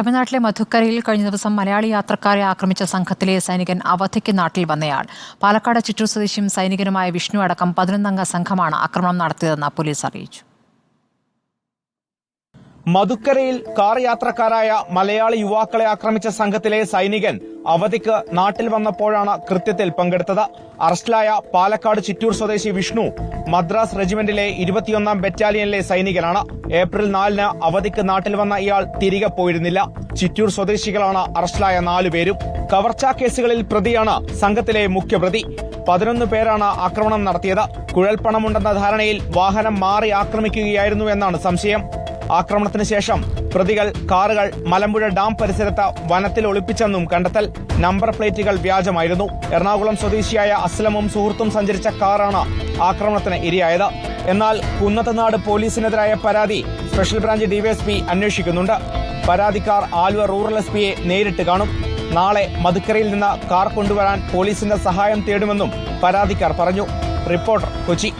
തമിഴ്നാട്ടിലെ മധുക്കരയിൽ കഴിഞ്ഞ ദിവസം മലയാളി യാത്രക്കാരെ ആക്രമിച്ച സംഘത്തിലെ സൈനികൻ അവധിക്ക് നാട്ടിൽ വന്നയാൾ. പാലക്കാട് ചിറ്റൂർ സ്വദേശിയും സൈനികനുമായ വിഷ്ണു അടക്കം പതിനൊന്നംഗ സംഘമാണ് ആക്രമണം നടത്തിയതെന്ന് പോലീസ് അറിയിച്ചു. മധുക്കരയിൽ കാർ യാത്രക്കാരായ മലയാളി യുവാക്കളെ ആക്രമിച്ച സംഘത്തിലെ സൈനികൻ അവധിക്ക് നാട്ടിൽ വന്നപ്പോഴാണ് കൃത്യത്തിൽ പങ്കെടുത്തത്. അറസ്റ്റിലായ പാലക്കാട് ചിറ്റൂർ സ്വദേശി വിഷ്ണു മദ്രാസ് റെജിമെന്റിലെ ഇരുപത്തിയൊന്നാം ബറ്റാലിയനിലെ സൈനികനാണ്. ഏപ്രിൽ നാലിന് അവധിക്ക് നാട്ടിൽ വന്ന ഇയാൾ തിരികെ പോയിരുന്നില്ല. ചിറ്റൂർ സ്വദേശികളാണ് അറസ്റ്റിലായ നാലുപേരും കവർച്ചാ കേസുകളിൽ പ്രതിയാണ് സംഘത്തിലെ മുഖ്യപ്രതി. പതിനൊന്ന് പേരാണ് ആക്രമണം നടത്തിയത്. കുഴൽപ്പണമുണ്ടെന്ന ധാരണയിൽ വാഹനം മാറി ആക്രമിക്കുകയായിരുന്നു എന്നാണ് സംശയം. ആക്രമണത്തിന് ശേഷം പ്രതികൾ കാറുകൾ മലമ്പുഴ ഡാം പരിസരത്ത് വനത്തിൽ ഒളിപ്പിച്ചെന്നും കണ്ടെത്തൽ നമ്പർ പ്ലേറ്റുകൾ വ്യാജമായിരുന്നു. എറണാകുളം സ്വദേശിയായ അസ്ലമും സുഹൃത്തും സഞ്ചരിച്ച കാറാണ് ആക്രമണത്തിന് ഇരയായത്. എന്നാൽ കുന്നത്തനാട് പോലീസിനെതിരായ പരാതി സ്പെഷ്യൽ ബ്രാഞ്ച് ഡിവൈഎസ്പി അന്വേഷിക്കുന്നുണ്ട്. പരാതിക്കാർ ആലുവ റൂറൽ എസ് പിയെ നേരിട്ട് കാണും. നാളെ മധുക്കരയിൽ നിന്ന് കാർ കൊണ്ടുവരാൻ പോലീസിന്റെ സഹായം തേടുമെന്നും പരാതിക്കാർ പറഞ്ഞു. റിപ്പോർട്ടർ കൊച്ചി.